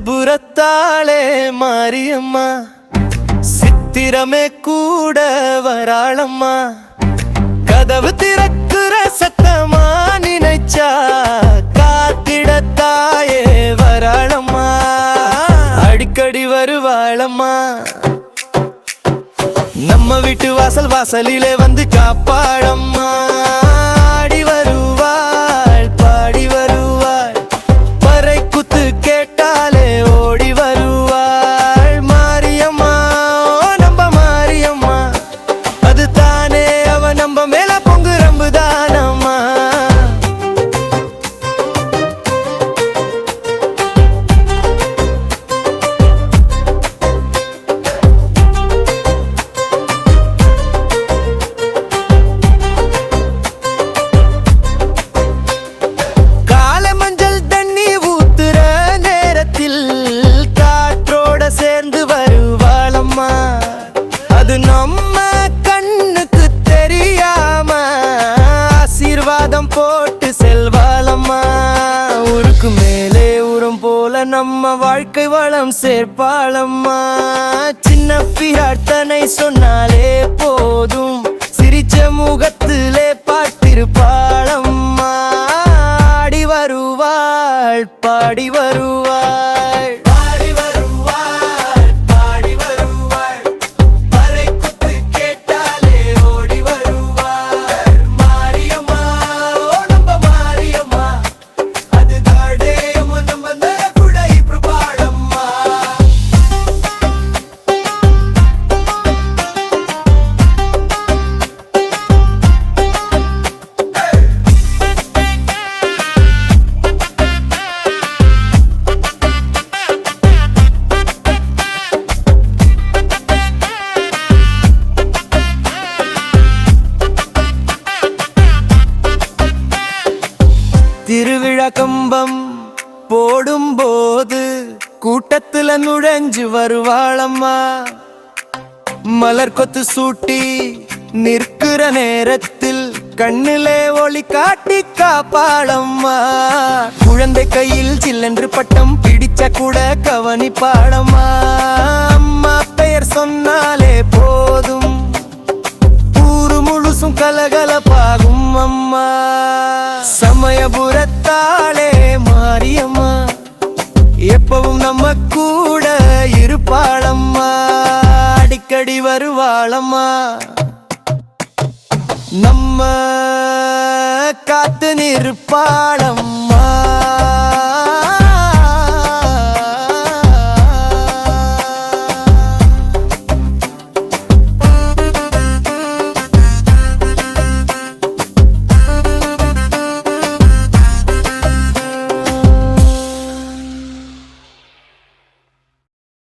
சமயபுரத்தாளே மாரியம்மா. சித்திரமே கூட வராளம்மா. கதவு திறக்குற சத்தமா நினைச்சா காத்திடத்தாயே வராளம்மா. அடிக்கடி வருவாளம்மா. நம்ம வீட்டு வாசல் வாசலிலே வந்து காப்பாடம்மா போட்டு செல்வாளம்மா. ஊருக்கு மேலே உரம் போல நம்ம வாழ்க்கை வளம் சேர்ப்பாளம்மா. சின்ன பிரார்த்தனை சொன்னாலே போதும். சிரிச்ச முகத்திலே பார்த்திருப்பாளம்மா. ஆடி வருவாள் பாடி திருவிழா கம்பம் போடும் போது கூட்டத்துல நுழைஞ்சு வருவாளம்மா. மலர் கொத்து சூட்டி நிற்கிற நேரத்தில் கண்ணிலே ஒளி காட்டி காப்பாளம்மா. குழந்தை கையில் சில்லென்று பட்டம் பிடிச்ச கூட கவனிப்பாளம்மா. அம்மா பெயர் சொன்னாலே போதும். முழுசும் கலகலப்பாகும் அம்மா. சமயபுரத்தாளே மாரியம்மா. எப்பவும் நம்ம கூட இருப்பாளம்மா. அடிக்கடி வருவாளம்மா. நம்ம காத்து நிற்பாளம்மா.